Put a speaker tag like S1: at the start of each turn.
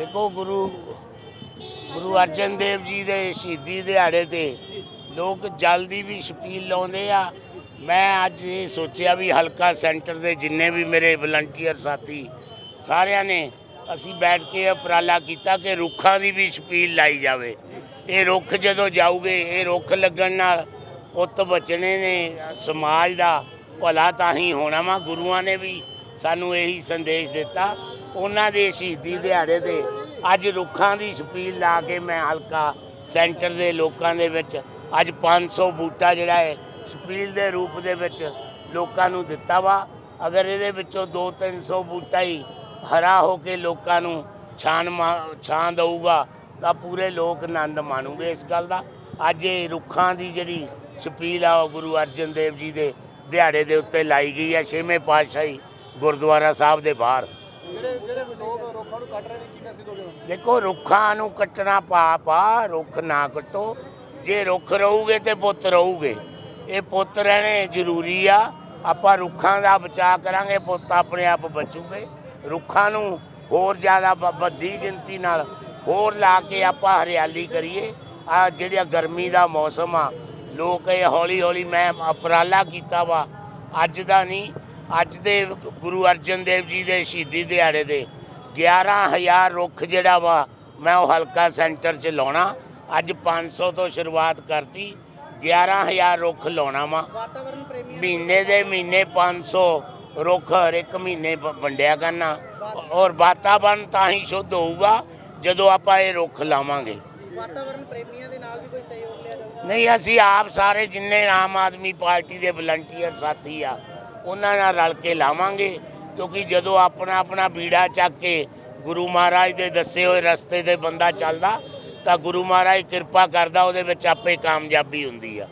S1: ਦੇਖੋ ਗੁਰੂ ਗੁਰੂ ਅਰਜਨ ਦੇਵ ਜੀ ਦੇ ਸ਼ਹੀਦੀ ਦਿਹਾੜੇ ਤੇ ਲੋਕ ਜਲਦੀ ਵੀ ਛਪੀਲ ਲਾਉਂਦੇ ਆ। ਮੈਂ ਅੱਜ ਇਹ ਸੋਚਿਆ ਵੀ ਹਲਕਾ ਸੈਂਟਰ ਦੇ ਜਿੰਨੇ ਵੀ ਮੇਰੇ ਵਲੰਟੀਅਰ ਸਾਥੀ, ਸਾਰਿਆਂ ਨੇ ਅਸੀਂ ਬੈਠ ਕੇ ਉਪਰਾਲਾ ਕੀਤਾ ਕਿ ਰੁੱਖਾਂ ਦੀ ਵੀ ਛਪੀਲ ਲਾਈ ਜਾਵੇ। ਇਹ ਰੁੱਖ ਜਦੋਂ ਜਾਊਗੇ, ਇਹ ਰੁੱਖ ਲੱਗਣ ਨਾਲ ਪੁੱਤ ਬਚਣੇ ਨੇ, ਸਮਾਜ ਦਾ ਭਲਾ ਤਾਂ ਹੀ ਹੋਣਾ ਵਾ, ਗੁਰੂਆਂ ਨੇ ਵੀ ਸਾਨੂੰ ਇਹੀ ਸੰਦੇਸ਼ ਦਿੱਤਾ। ਉਹਨਾਂ ਦੇ ਸ਼ਹੀਦੀ ਦਿਹਾੜੇ ਤੇ ਅੱਜ ਰੁੱਖਾਂ ਦੀ ਛਪੀਲ ਲਾ ਕੇ ਮੈਂ ਹਲਕਾ ਸੈਂਟਰ ਦੇ ਲੋਕਾਂ ਦੇ ਵਿੱਚ ਅੱਜ 500 ਬੂਟਾ ਜਿਹੜਾ ਹੈ ਛਪੀਲ ਦੇ ਰੂਪ ਦੇ ਵਿੱਚ ਲੋਕਾਂ ਨੂੰ ਦਿੱਤਾ ਵਾ। ਅਗਰ ਇਹਦੇ ਵਿੱਚੋਂ 2-300 ਬੂਟਾ ਹੀ ਹਰਾ ਹੋ ਕੇ ਲੋਕਾਂ ਨੂੰ ਛਾਂ ਮਾ- ਛਾਂ ਦਊਗਾ, ਤਾਂ ਪੂਰੇ ਲੋਕ ਆਨੰਦ ਮਾਣੂਗੇ ਇਸ ਗੱਲ ਦਾ। ਅੱਜ ਇਹ ਰੁੱਖਾਂ ਦੀ ਜਿਹੜੀ ਛਪੀਲ ਆ, ਉਹ ਗੁਰੂ ਅਰਜਨ ਦੇਵ ਜੀ ਦੇ ਦਿਹਾੜੇ ਦੇ ਉੱਤੇ ਲਾਈ ਗਈ ਹੈ। ਛੇਵੇਂ ਪਾਤਸ਼ਾਹੀ ਗੁਰਦੁਆਰਾ ਸਾਹਿਬ ਦੇ ਬਾਹਰ।
S2: ਜਿਹੜੇ ਜਿਹੜੇ ਲੋਕ ਰੁੱਖਾਂ ਨੂੰ ਕੱਟ ਰਹੇ ਨੇ ਕੀ ਮੈਸੇਜ ਦੋਗੇ
S1: ਦੇਖੋ ਰੁੱਖਾਂ ਨੂੰ ਕੱਟਣਾ ਪਾਪ ਆ ਰੁੱਖ ਨਾ ਕੱਟੋ। ਜੇ ਰੁੱਖ ਰਹੂਗੇ ਤੇ ਪੁੱਤ ਰਹੂਗੇ। ਇਹ ਪੁੱਤ ਰਹਿਣੇ ਜ਼ਰੂਰੀ ਆ। ਆਪਾਂ ਰੁੱਖਾਂ ਦਾ ਬਚਾਅ ਕਰਾਂਗੇ ਪੁੱਤ ਆਪਣੇ ਆਪ ਬਚੂਗੇ। ਰੁੱਖਾਂ ਨੂੰ ਹੋਰ ਜ਼ਿਆਦਾ ਵੱਡੀ ਗਿਣਤੀ ਨਾਲ ਹੋਰ ਲਾ ਕੇ ਆਪਾਂ ਹਰਿਆਲੀ ਕਰੀਏ। ਆ ਜਿਹੜਾ ਗਰਮੀ ਦਾ ਮੌਸਮ ਆ ਲੋਕ ਇਹ ਹੌਲੀ ਹੌਲੀ ਮੈਂ ਉਪਰਾਲਾ ਕੀਤਾ ਵਾ। ਅੱਜ ਦਾ ਨਹੀਂ ਅੱਜ ਦੇ ਗੁਰੂ ਅਰਜਨ ਦੇਵ ਜੀ ਦੇ ਸ਼ਹੀਦੀ ਦਿਹਾੜੇ ਦੇ 11000 ਰੁੱਖ ਜਿਹੜਾ ਵਾ ਮੈਂ ਉਹ ਹਲਕਾ ਸੈਂਟਰ 'ਚ ਲਾਉਣਾ। ਅੱਜ 500 ਤੋਂ ਸ਼ੁਰੂਆਤ ਕਰਤੀ 11000 ਰੁੱਖ ਲਾਉਣਾ ਵਾ।
S2: ਵਾਤਾਵਰਣ ਪ੍ਰੇਮੀਆਂ
S1: ਮਹੀਨੇ ਦੇ ਮਹੀਨੇ 500 ਰੁੱਖ ਹਰ ਇੱਕ ਮਹੀਨੇ ਵੰਡਿਆ ਕਰਨਾ। ਔਰ ਵਾਤਾਵਰਨ ਤਾਂ ਹੀ ਸ਼ੁੱਧ ਹੋਊਗਾ ਜਦੋਂ ਆਪਾਂ ਇਹ ਰੁੱਖ ਲਾਵਾਂਗੇ।
S2: ਵਾਤਾਵਰਣ ਪ੍ਰੇਮੀਆਂ ਦੇ ਨਾਲ ਵੀ ਕੋਈ ਸਹਿਯੋਗ ਲਿਆ ਜਾਊਗਾ।
S1: ਨਹੀਂ ਅਸੀਂ ਆਪ ਸਾਰੇ ਜਿੰਨੇ ਆਮ ਆਦਮੀ ਪਾਰਟੀ ਦੇ ਵਲੰਟੀਅਰ ਸਾਥੀ ਆ ਉਹਨਾਂ ਨਾਲ ਰਲ ਕੇ ਲਾਵਾਂਗੇ, ਕਿਉਂਕਿ ਜਦੋਂ ਆਪਣਾ ਆਪਣਾ ਬੀੜਾ ਚੱਕ ਕੇ ਗੁਰੂ ਮਹਾਰਾਜ ਦੇ ਦੱਸੇ ਹੋਏ ਰਸਤੇ ਤੇ ਬੰਦਾ ਚੱਲਦਾ, ਤਾਂ ਗੁਰੂ ਮਹਾਰਾਜ ਕਿਰਪਾ ਕਰਦਾ, ਉਹਦੇ ਵਿੱਚ ਆਪੇ ਕਾਮਯਾਬੀ ਹੁੰਦੀ ਆ।